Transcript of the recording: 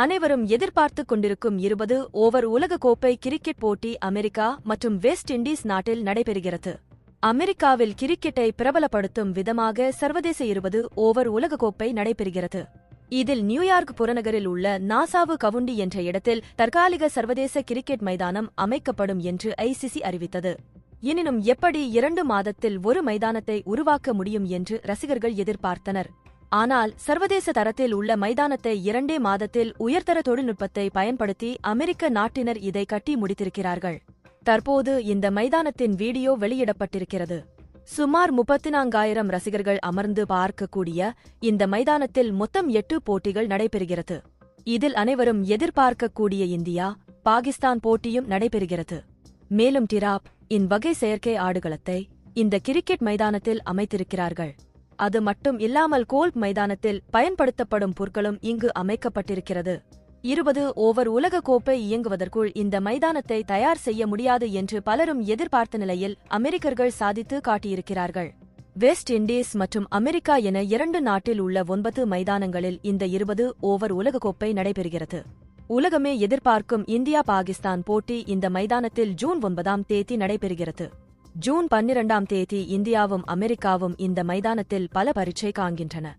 அனைவரும் எதிர்பார்த்துக் கொண்டிருக்கும் இருபது ஓவர் உலகக்கோப்பை கிரிக்கெட் போட்டி அமெரிக்கா மற்றும் வெஸ்ட் இண்டீஸ் நாட்டில் நடைபெறுகிறது. அமெரிக்காவில் கிரிக்கெட்டை பிரபலப்படுத்தும் விதமாக சர்வதேச இருபது ஓவர் உலகக்கோப்பை நடைபெறுகிறது. இதில் நியூயார்க் புறநகரில் உள்ள நாசாவு கவுண்டி என்ற இடத்தில் தற்காலிக சர்வதேச கிரிக்கெட் மைதானம் அமைக்கப்படும் என்று ஐசிசி அறிவித்தது. எனினும் எப்படி இரண்டு மாதத்தில் ஒரு மைதானத்தை உருவாக்க முடியும் என்று ரசிகர்கள் எதிர்பார்த்தனர். ஆனால் சர்வதேச தரத்தில் உள்ள மைதானத்தை இரண்டே மாதத்தில் உயர்தர தொழில்நுட்பத்தை பயன்படுத்தி அமெரிக்க நாட்டினர் இதை கட்டி முடித்திருக்கிறார்கள். தற்போது இந்த மைதானத்தின் வீடியோ வெளியிடப்பட்டிருக்கிறது. சுமார் முப்பத்தி நான்காயிரம் ரசிகர்கள் அமர்ந்து பார்க்கக்கூடிய இந்த மைதானத்தில் மொத்தம் எட்டு போட்டிகள் நடைபெறுகிறது. இதில் அனைவரும் எதிர்பார்க்கக்கூடிய இந்தியா பாகிஸ்தான் போட்டியும் நடைபெறுகிறது. மேலும் டிராப் இன் வகை செயற்கை ஆடுகளத்தை இந்த கிரிக்கெட் மைதானத்தில் அமைத்திருக்கிறார்கள். அது மட்டும் இல்லாமல் கோல்ப் மைதானத்தில் பயன்படுத்தப்படும் பொருட்களும் இங்கு அமைக்கப்பட்டிருக்கிறது. இருபது ஓவர் உலகக் கோப்பை இயங்குவதற்குள் இந்த மைதானத்தை தயார் செய்ய முடியாது என்று பலரும் எதிர்பார்த்த நிலையில் அமெரிக்கர்கள் சாதித்து காட்டியிருக்கிறார்கள். வெஸ்ட் இண்டீஸ் மற்றும் அமெரிக்கா என இரண்டு நாட்டில் உள்ள ஒன்பது மைதானங்களில் இந்த இருபது ஓவர் உலகக்கோப்பை நடைபெறுகிறது. உலகமே எதிர்பார்க்கும் இந்தியா பாகிஸ்தான் போட்டி இந்த மைதானத்தில் ஜூன் ஒன்பதாம் தேதி நடைபெறுகிறது. ஜூன் பன்னிரண்டாம் தேதி இந்தியாவும் அமெரிக்காவும் இந்த மைதானத்தில் பல பரீட்சை காண்கின்றன.